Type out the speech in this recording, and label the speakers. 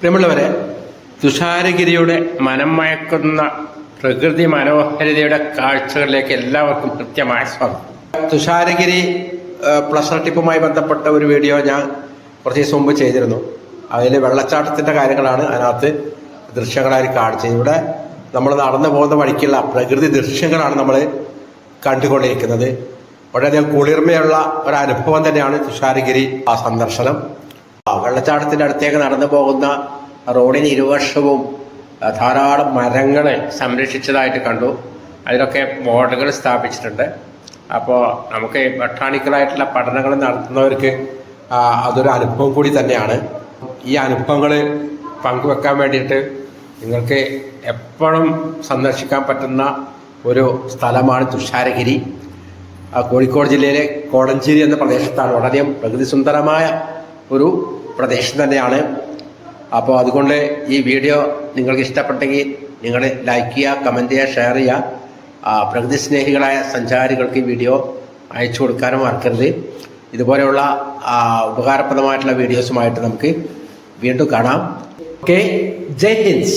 Speaker 1: പ്രിയമുള്ളവരെ തുഷാരഗിരിയുടെ മനം മയക്കുന്ന പ്രകൃതി മനോഹരിതയുടെ കാഴ്ചകളിലേക്ക് എല്ലാവർക്കും കൃത്യമായ സ്വാഗതം. തുഷാരഗിരി പ്ലഷർ ടിപ്പുമായി ബന്ധപ്പെട്ട ഒരു വീഡിയോ ഞാൻ കുറച്ച് ദിവസം മുമ്പ് ചെയ്തിരുന്നു. അതിൽ വെള്ളച്ചാട്ടത്തിന്റെ കാര്യങ്ങളാണ് അതിനകത്ത് ദൃശ്യങ്ങളായി കാണിച്ചത്. ഇവിടെ നമ്മൾ നടന്നു പോകുന്ന വഴിക്കുള്ള പ്രകൃതി ദൃശ്യങ്ങളാണ് നമ്മൾ കണ്ടുകൊണ്ടിരിക്കുന്നത്. വളരെയധികം കുളിർമയുള്ള ഒരു അനുഭവം തന്നെയാണ് തുഷാരഗിരി ആ സന്ദർശനം. ആ വെള്ളച്ചാട്ടത്തിന്റെ അടുത്തേക്ക് നടന്നു പോകുന്ന റോഡിന് ഇരുവശവും ആ, ധാരാളം മരങ്ങളെ സംരക്ഷിച്ചതായിട്ട് കണ്ടു. അതിലൊക്കെ ബോർഡുകൾ സ്ഥാപിച്ചിട്ടുണ്ട്. അപ്പോൾ നമുക്ക് ബൊട്ടാണിക്കലായിട്ടുള്ള പഠനങ്ങൾ നടത്തുന്നവർക്ക് അതൊരു അനുഭവം കൂടി തന്നെയാണ്. ഈ അനുഭവങ്ങൾ പങ്കുവെക്കാൻ വേണ്ടിയിട്ട് നിങ്ങൾക്ക് എപ്പോഴും സന്ദർശിക്കാൻ പറ്റുന്ന ഒരു സ്ഥലമാണ് തുഷാരഗിരി. കോഴിക്കോട് ജില്ലയിലെ കോടഞ്ചേരി എന്ന പ്രദേശത്താണ്. വളരെയധികം പ്രകൃതി സുന്ദരമായ ഒരു പ്രദേശം തന്നെയാണ്. അപ്പോൾ അതുകൊണ്ട് ഈ വീഡിയോ നിങ്ങൾക്ക് ഇഷ്ടപ്പെട്ടെങ്കിൽ നിങ്ങൾ ലൈക്ക് ചെയ്യുക കമന്റ് ചെയ്യുക ഷെയർ ചെയ്യുക. പ്രകൃതി സ്നേഹികളായ സഞ്ചാരികൾക്ക് ഈ വീഡിയോ അയച്ചു കൊടുക്കാനും മറക്കരുത്. ഇതുപോലെയുള്ള ഉപകാരപ്രദമായിട്ടുള്ള വീഡിയോസുമായിട്ട് നമുക്ക് വീണ്ടും കാണാം. ഓക്കെ ജയ് ഹിന്ദ്